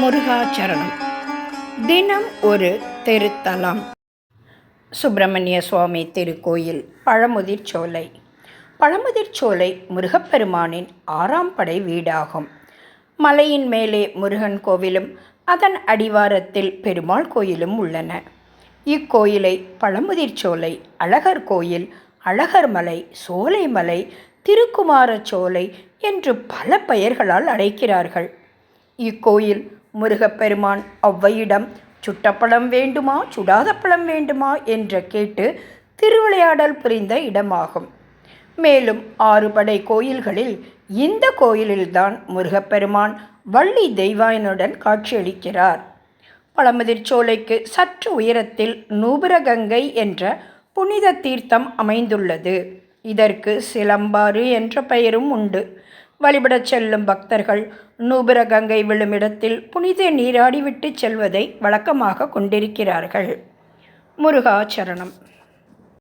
முருகாச்சரணம். தினம் ஒரு திருத்தலம். சுப்பிரமணிய சுவாமி திருக்கோயில் பழமுதிர் சோலை. பழமுதிர் சோலை முருகப்பெருமானின் ஆறாம் படை வீடாகும். மலையின் மேலே முருகன் கோவிலும் அதன் அடிவாரத்தில் பெருமாள் கோயிலும் உள்ளன. இக்கோயிலை பழமுதிர் சோலை அழகர் கோயில் அழகர் மலை சோலைமலை திருக்குமாரச்சோலை என்று பல பெயர்களால் அழைக்கிறார்கள். இக்கோயில் முருகப்பெருமான் ஒளவையிடம் சுட்டப்பழம் வேண்டுமா? சுடாத பழம் வேண்டுமா? என்று கேட்டு திருவிளையாடல் புரிந்த இடமாகும். மேலும் ஆறுபடை கோயில்களில் இந்த கோயிலில்தான் முருகப்பெருமான் வள்ளி தெய்வாயனுடன் காட்சியளிக்கிறார். பழமுதிர்ச்சோலைக்கு சற்று உயரத்தில் நூபுரகங்கை என்ற புனித தீர்த்தம் அமைந்துள்ளது. இதற்கு சிலம்பாறு என்ற பெயரும் உண்டு. வழிபடச் செல்லும் பக்தர்கள் நூபுரகங்கை விழுமிடத்தில் புனித நீராடிவிட்டு செல்வதை வழக்கமாக கொண்டிருக்கிறார்கள். முருகாச்சரணம்.